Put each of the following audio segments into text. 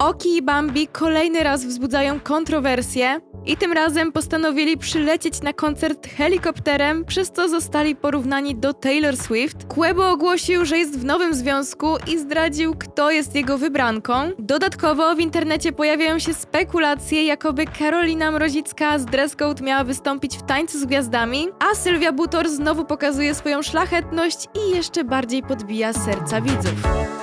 Oki i Bambi kolejny raz wzbudzają kontrowersje i tym razem postanowili przylecieć na koncert helikopterem, przez co zostali porównani do Taylor Swift. Quebo ogłosił, że jest w nowym związku i zdradził, kto jest jego wybranką. Dodatkowo w internecie pojawiają się spekulacje, jakoby Karolina Mrozicka z Dress Code miała wystąpić w Tańcu z Gwiazdami, a Sylwia Butor znowu pokazuje swoją szlachetność i jeszcze bardziej podbija serca widzów.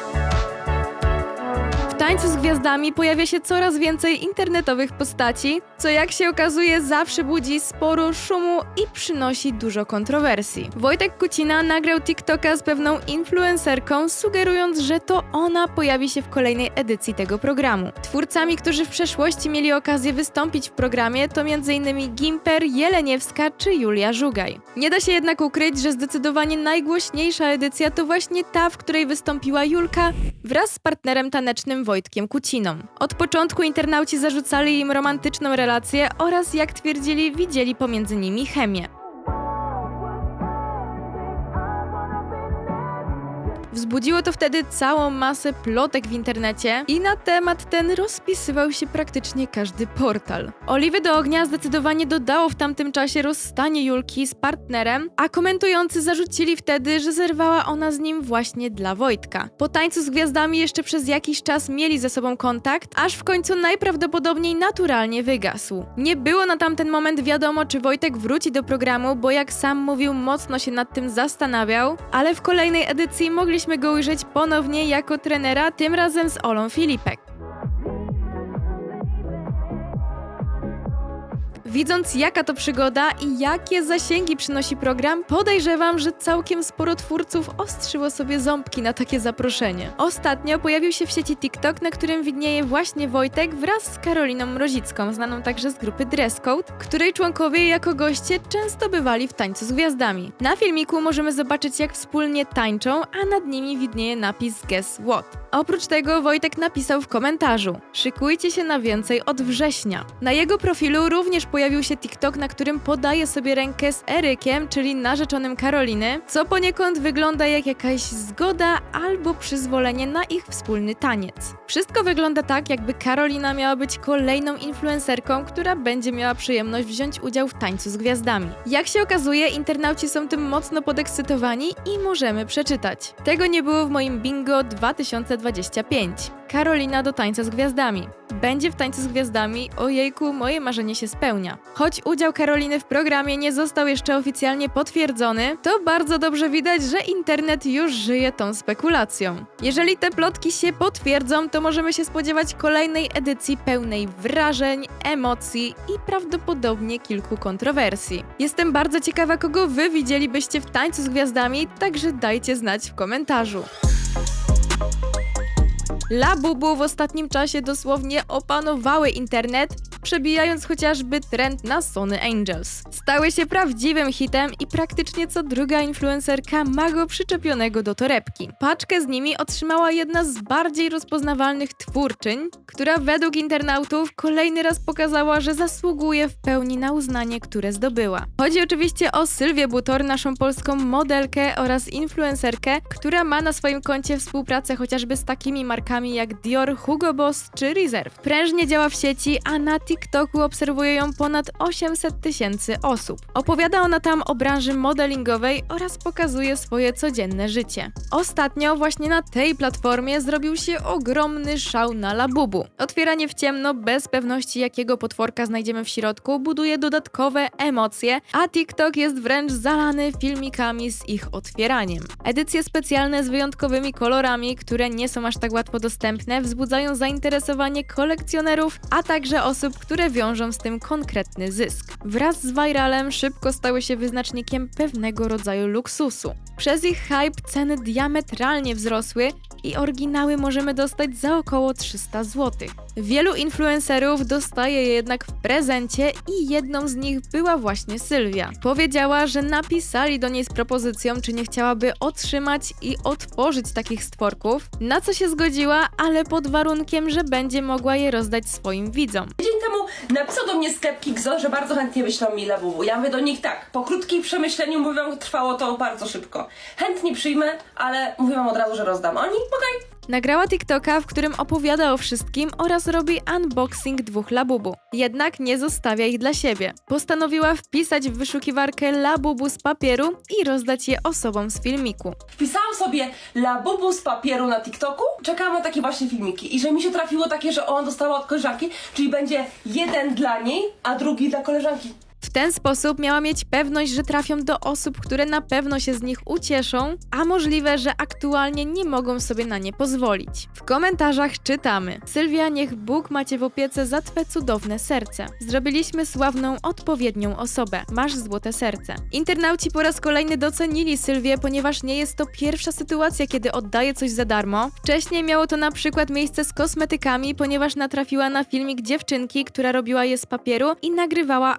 Tańcu z Gwiazdami pojawia się coraz więcej internetowych postaci, co jak się okazuje zawsze budzi sporo szumu i przynosi dużo kontrowersji. Wojtek Kucina nagrał TikToka z pewną influencerką, sugerując, że to ona pojawi się w kolejnej edycji tego programu. Twórcami, którzy w przeszłości mieli okazję wystąpić w programie to m.in. Gimper, Jeleniewska czy Julia Żugaj. Nie da się jednak ukryć, że zdecydowanie najgłośniejsza edycja to właśnie ta, w której wystąpiła Julka wraz z partnerem tanecznym Wojtkiem Kuciną. Od początku internauci zarzucali im romantyczną relację oraz, jak twierdzili, widzieli pomiędzy nimi chemię. Wzbudziło to wtedy całą masę plotek w internecie i na temat ten rozpisywał się praktycznie każdy portal. Oliwy do ognia zdecydowanie dodało w tamtym czasie rozstanie Julki z partnerem, a komentujący zarzucili wtedy, że zerwała ona z nim właśnie dla Wojtka. Po tańcu z gwiazdami jeszcze przez jakiś czas mieli ze sobą kontakt, aż w końcu najprawdopodobniej naturalnie wygasł. Nie było na tamten moment wiadomo, czy Wojtek wróci do programu, bo jak sam mówił, mocno się nad tym zastanawiał, ale w kolejnej edycji mogliśmy go ujrzeć ponownie jako trenera, tym razem z Olą Filipek. Widząc jaka to przygoda i jakie zasięgi przynosi program, podejrzewam, że całkiem sporo twórców ostrzyło sobie ząbki na takie zaproszenie. Ostatnio pojawił się w sieci TikTok, na którym widnieje właśnie Wojtek wraz z Karoliną Mrozicką, znaną także z grupy Dress Code, której członkowie jako goście często bywali w tańcu z gwiazdami. Na filmiku możemy zobaczyć jak wspólnie tańczą, a nad nimi widnieje napis Guess What. Oprócz tego Wojtek napisał w komentarzu: Szykujcie się na więcej od września. Na jego profilu również pojawił się TikTok, na którym podaje sobie rękę z Erykiem, czyli narzeczonym Karoliny, co poniekąd wygląda jak jakaś zgoda albo przyzwolenie na ich wspólny taniec. Wszystko wygląda tak, jakby Karolina miała być kolejną influencerką, która będzie miała przyjemność wziąć udział w tańcu z gwiazdami. Jak się okazuje, internauci są tym mocno podekscytowani i możemy przeczytać. Tego nie było w moim bingo 2025. Karolina do tańca z gwiazdami. Będzie w tańcu z gwiazdami, ojejku, moje marzenie się spełnia. Choć udział Karoliny w programie nie został jeszcze oficjalnie potwierdzony, to bardzo dobrze widać, że internet już żyje tą spekulacją. Jeżeli te plotki się potwierdzą, to możemy się spodziewać kolejnej edycji pełnej wrażeń, emocji i prawdopodobnie kilku kontrowersji. Jestem bardzo ciekawa, kogo wy widzielibyście w tańcu z gwiazdami, także dajcie znać w komentarzu. Labubu w ostatnim czasie dosłownie opanowały internet, przebijając chociażby trend na Sony Angels. Stały się prawdziwym hitem i praktycznie co druga influencerka ma go przyczepionego do torebki. Paczkę z nimi otrzymała jedna z bardziej rozpoznawalnych twórczyń, która według internautów kolejny raz pokazała, że zasługuje w pełni na uznanie, które zdobyła. Chodzi oczywiście o Sylwię Butor, naszą polską modelkę oraz influencerkę, która ma na swoim koncie współpracę chociażby z takimi markami jak Dior, Hugo Boss czy Reserve. Prężnie działa w sieci, a na TikToku obserwuje ją ponad 800 tysięcy osób. Opowiada ona tam o branży modelingowej oraz pokazuje swoje codzienne życie. Ostatnio właśnie na tej platformie zrobił się ogromny szał na Labubu. Otwieranie w ciemno, bez pewności jakiego potworka znajdziemy w środku, buduje dodatkowe emocje, a TikTok jest wręcz zalany filmikami z ich otwieraniem. Edycje specjalne z wyjątkowymi kolorami, które nie są aż tak łatwo dostępne, wzbudzają zainteresowanie kolekcjonerów, a także osób, które wiążą z tym konkretny zysk. Wraz z viralem szybko stały się wyznacznikiem pewnego rodzaju luksusu. Przez ich hype ceny diametralnie wzrosły i oryginały możemy dostać za około 300 zł. Wielu influencerów dostaje je jednak w prezencie i jedną z nich była właśnie Sylwia. Powiedziała, że napisali do niej z propozycją, czy nie chciałaby otrzymać i otworzyć takich stworków, na co się zgodziła, ale pod warunkiem, że będzie mogła je rozdać swoim widzom. Tydzień temu napisał do mnie sklep Kikzo, że bardzo chętnie wyślą mi labubu. Ja mówię do nich tak, po krótkim przemyśleniu mówię wam, trwało to bardzo szybko. Chętnie przyjmę, ale mówię wam od razu, że rozdam. Oni, okej. Nagrała TikToka, w którym opowiada o wszystkim oraz robi unboxing dwóch labubu. Jednak nie zostawia ich dla siebie. Postanowiła wpisać w wyszukiwarkę labubu z papieru i rozdać je osobom z filmiku. Wpisałam sobie labubu z papieru na TikToku, czekałam na takie właśnie filmiki i że mi się trafiło takie, że on dostała od koleżanki, czyli będzie jeden dla niej, a drugi dla koleżanki. W ten sposób miała mieć pewność, że trafią do osób, które na pewno się z nich ucieszą, a możliwe, że aktualnie nie mogą sobie na nie pozwolić. W komentarzach czytamy: Sylwia, niech Bóg macie w opiece za twe cudowne serce. Zrobiliśmy sławną, odpowiednią osobę. Masz złote serce. Internauci po raz kolejny docenili Sylwię, ponieważ nie jest to pierwsza sytuacja, kiedy oddaje coś za darmo. Wcześniej miało to na przykład miejsce z kosmetykami, ponieważ natrafiła na filmik dziewczynki, która robiła je z papieru i nagrywała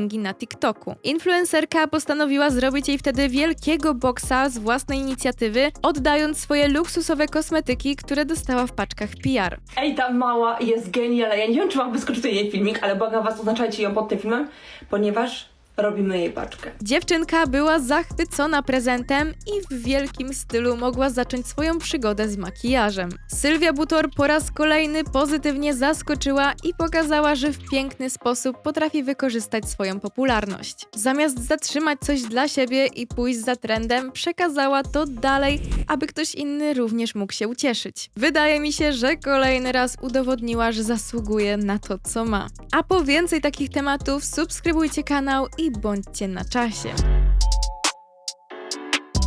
na TikToku. Influencerka postanowiła zrobić jej wtedy wielkiego boksa z własnej inicjatywy, oddając swoje luksusowe kosmetyki, które dostała w paczkach PR. Ej, ta mała jest genialna. Ja nie wiem, czy wam wyskoczy tutaj jej filmik, ale błagam was, oznaczajcie ją pod tym filmem, ponieważ robimy jej paczkę. Dziewczynka była zachwycona prezentem i w wielkim stylu mogła zacząć swoją przygodę z makijażem. Sylwia Butor po raz kolejny pozytywnie zaskoczyła i pokazała, że w piękny sposób potrafi wykorzystać swoją popularność. Zamiast zatrzymać coś dla siebie i pójść za trendem, przekazała to dalej, aby ktoś inny również mógł się ucieszyć. Wydaje mi się, że kolejny raz udowodniła, że zasługuje na to, co ma. A po więcej takich tematów subskrybujcie kanał i bądźcie na czasie.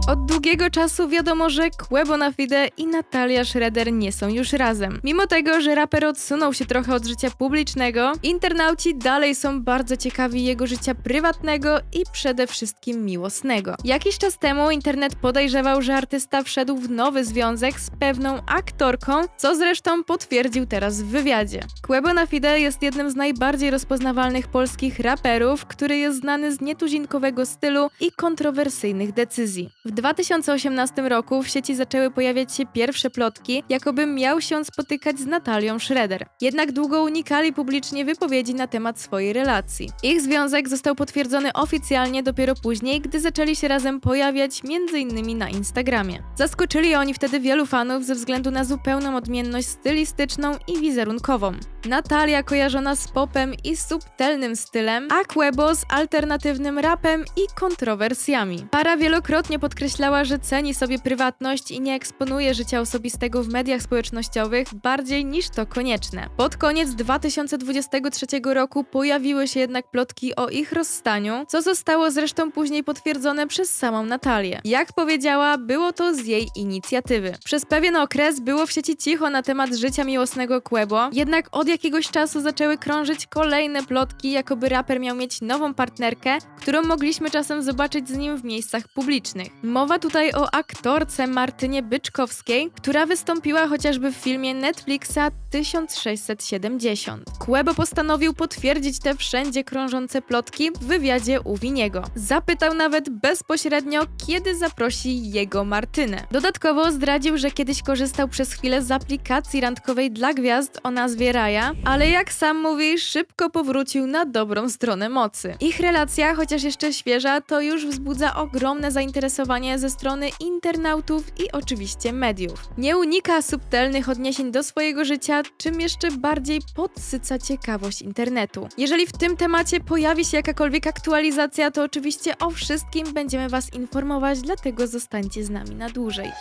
Od długiego czasu wiadomo, że Quebo na Fide i Natalia Schroeder nie są już razem. Mimo tego, że raper odsunął się trochę od życia publicznego, internauci dalej są bardzo ciekawi jego życia prywatnego i przede wszystkim miłosnego. Jakiś czas temu internet podejrzewał, że artysta wszedł w nowy związek z pewną aktorką, co zresztą potwierdził teraz w wywiadzie. Quebo na Fide jest jednym z najbardziej rozpoznawalnych polskich raperów, który jest znany z nietuzinkowego stylu i kontrowersyjnych decyzji. W 2018 roku w sieci zaczęły pojawiać się pierwsze plotki, jakoby miał się spotykać z Natalią Schroeder. Jednak długo unikali publicznie wypowiedzi na temat swojej relacji. Ich związek został potwierdzony oficjalnie dopiero później, gdy zaczęli się razem pojawiać m.in. na Instagramie. Zaskoczyli oni wtedy wielu fanów ze względu na zupełną odmienność stylistyczną i wizerunkową. Natalia kojarzona z popem i subtelnym stylem, a Quebo z alternatywnym rapem i kontrowersjami. Para wielokrotnie podkreślała, że ceni sobie prywatność i nie eksponuje życia osobistego w mediach społecznościowych bardziej niż to konieczne. Pod koniec 2023 roku pojawiły się jednak plotki o ich rozstaniu, co zostało zresztą później potwierdzone przez samą Natalię. Jak powiedziała, było to z jej inicjatywy. Przez pewien okres było w sieci cicho na temat życia miłosnego Quebo, jednak od jakiegoś czasu zaczęły krążyć kolejne plotki, jakoby raper miał mieć nową partnerkę, którą mogliśmy czasem zobaczyć z nim w miejscach publicznych. Mowa tutaj o aktorce Martynie Byczkowskiej, która wystąpiła chociażby w filmie Netflixa 1670. Quebo postanowił potwierdzić te wszędzie krążące plotki w wywiadzie u Winiego. Zapytał nawet bezpośrednio, kiedy zaprosi jego Martynę. Dodatkowo zdradził, że kiedyś korzystał przez chwilę z aplikacji randkowej dla gwiazd o nazwie Raya, ale jak sam mówi, szybko powrócił na dobrą stronę mocy. Ich relacja, chociaż jeszcze świeża, to już wzbudza ogromne zainteresowanie ze strony internautów i oczywiście mediów. Nie unika subtelnych odniesień do swojego życia, czym jeszcze bardziej podsyca ciekawość internetu. Jeżeli w tym temacie pojawi się jakakolwiek aktualizacja, to oczywiście o wszystkim będziemy Was informować, dlatego zostańcie z nami na dłużej.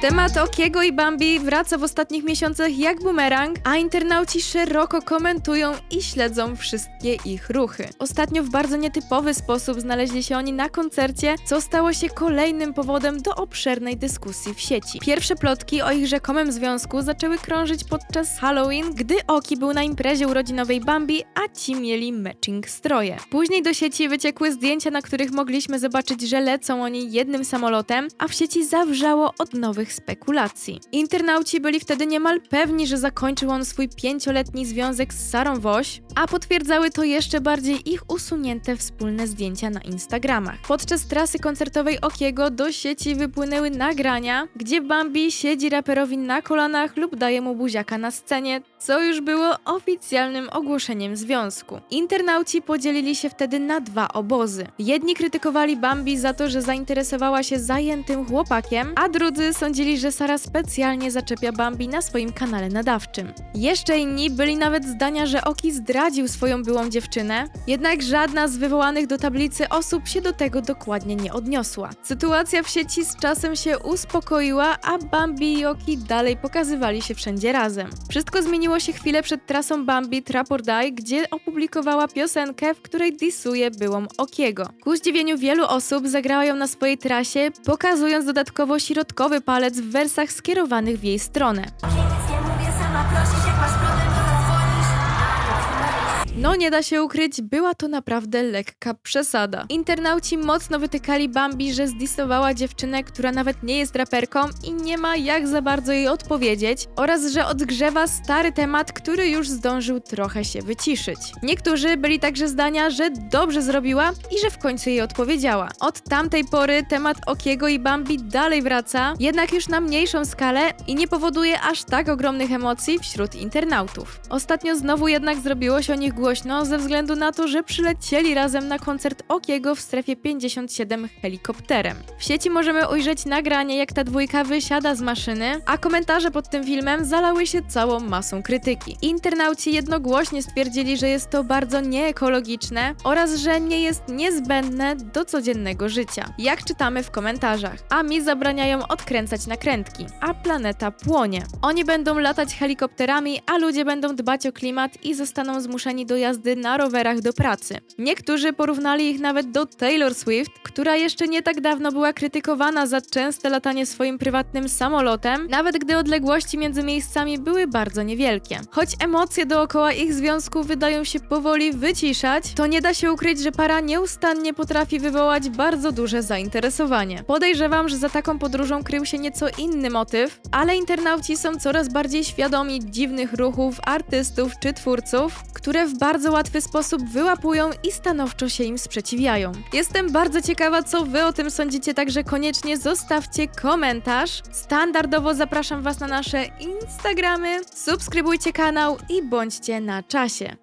Temat Okiego i Bambi wraca w ostatnich miesiącach jak bumerang, a internauci szeroko komentują i śledzą wszystkie ich ruchy. Ostatnio w bardzo nietypowy sposób znaleźli się oni na koncercie, co stało się kolejnym powodem do obszernej dyskusji w sieci. Pierwsze plotki o ich rzekomym związku zaczęły krążyć podczas Halloween, gdy Oki był na imprezie urodzinowej Bambi, a ci mieli matching stroje. Później do sieci wyciekły zdjęcia, na których mogliśmy zobaczyć, że lecą oni jednym samolotem, a w sieci zawrzało od nowych spekulacji. Internauci byli wtedy niemal pewni, że zakończył on swój pięcioletni związek z Sarą Woś, a potwierdzały to jeszcze bardziej ich usunięte wspólne zdjęcia na Instagramach. Podczas trasy koncertowej Okiego do sieci wypłynęły nagrania, gdzie Bambi siedzi raperowi na kolanach lub daje mu buziaka na scenie, co już było oficjalnym ogłoszeniem związku. Internauci podzielili się wtedy na dwa obozy. Jedni krytykowali Bambi za to, że zainteresowała się zajętym chłopakiem, a drudzy sądzili, że Sara specjalnie zaczepia Bambi na swoim kanale nadawczym. Jeszcze inni byli nawet zdania, że Oki zdradził swoją byłą dziewczynę, jednak żadna z wywołanych do tablicy osób się do tego dokładnie nie odniosła. Sytuacja w sieci z czasem się uspokoiła, a Bambi i Oki dalej pokazywali się wszędzie razem. Wszystko zmieniło się chwilę przed trasą Bambi Trap or Die, gdzie opublikowała piosenkę, w której disuje byłą Okiego. Ku zdziwieniu wielu osób zagrała ją na swojej trasie, pokazując dodatkowo środkowy palec w wersach skierowanych w jej stronę. No nie da się ukryć, była to naprawdę lekka przesada. Internauci mocno wytykali Bambi, że zdisowała dziewczynę, która nawet nie jest raperką i nie ma jak za bardzo jej odpowiedzieć, oraz że odgrzewa stary temat, który już zdążył trochę się wyciszyć. Niektórzy byli także zdania, że dobrze zrobiła i że w końcu jej odpowiedziała. Od tamtej pory temat Okiego i Bambi dalej wraca, jednak już na mniejszą skalę i nie powoduje aż tak ogromnych emocji wśród internautów. Ostatnio znowu jednak zrobiło się o nich głośno ze względu na to, że przylecieli razem na koncert Okiego w strefie 57 helikopterem. W sieci możemy ujrzeć nagranie, jak ta dwójka wysiada z maszyny, a komentarze pod tym filmem zalały się całą masą krytyki. Internauci jednogłośnie stwierdzili, że jest to bardzo nieekologiczne oraz że nie jest niezbędne do codziennego życia. Jak czytamy w komentarzach, a mi zabraniają odkręcać nakrętki, a planeta płonie. Oni będą latać helikopterami, a ludzie będą dbać o klimat i zostaną zmuszeni do jazdy na rowerach do pracy. Niektórzy porównali ich nawet do Taylor Swift, która jeszcze nie tak dawno była krytykowana za częste latanie swoim prywatnym samolotem, nawet gdy odległości między miejscami były bardzo niewielkie. Choć emocje dookoła ich związku wydają się powoli wyciszać, to nie da się ukryć, że para nieustannie potrafi wywołać bardzo duże zainteresowanie. Podejrzewam, że za taką podróżą krył się nieco inny motyw, ale internauci są coraz bardziej świadomi dziwnych ruchów artystów czy twórców, które w bardzo łatwy sposób wyłapują i stanowczo się im sprzeciwiają. Jestem bardzo ciekawa, co wy o tym sądzicie, także koniecznie zostawcie komentarz. Standardowo zapraszam was na nasze Instagramy, subskrybujcie kanał i bądźcie na czasie.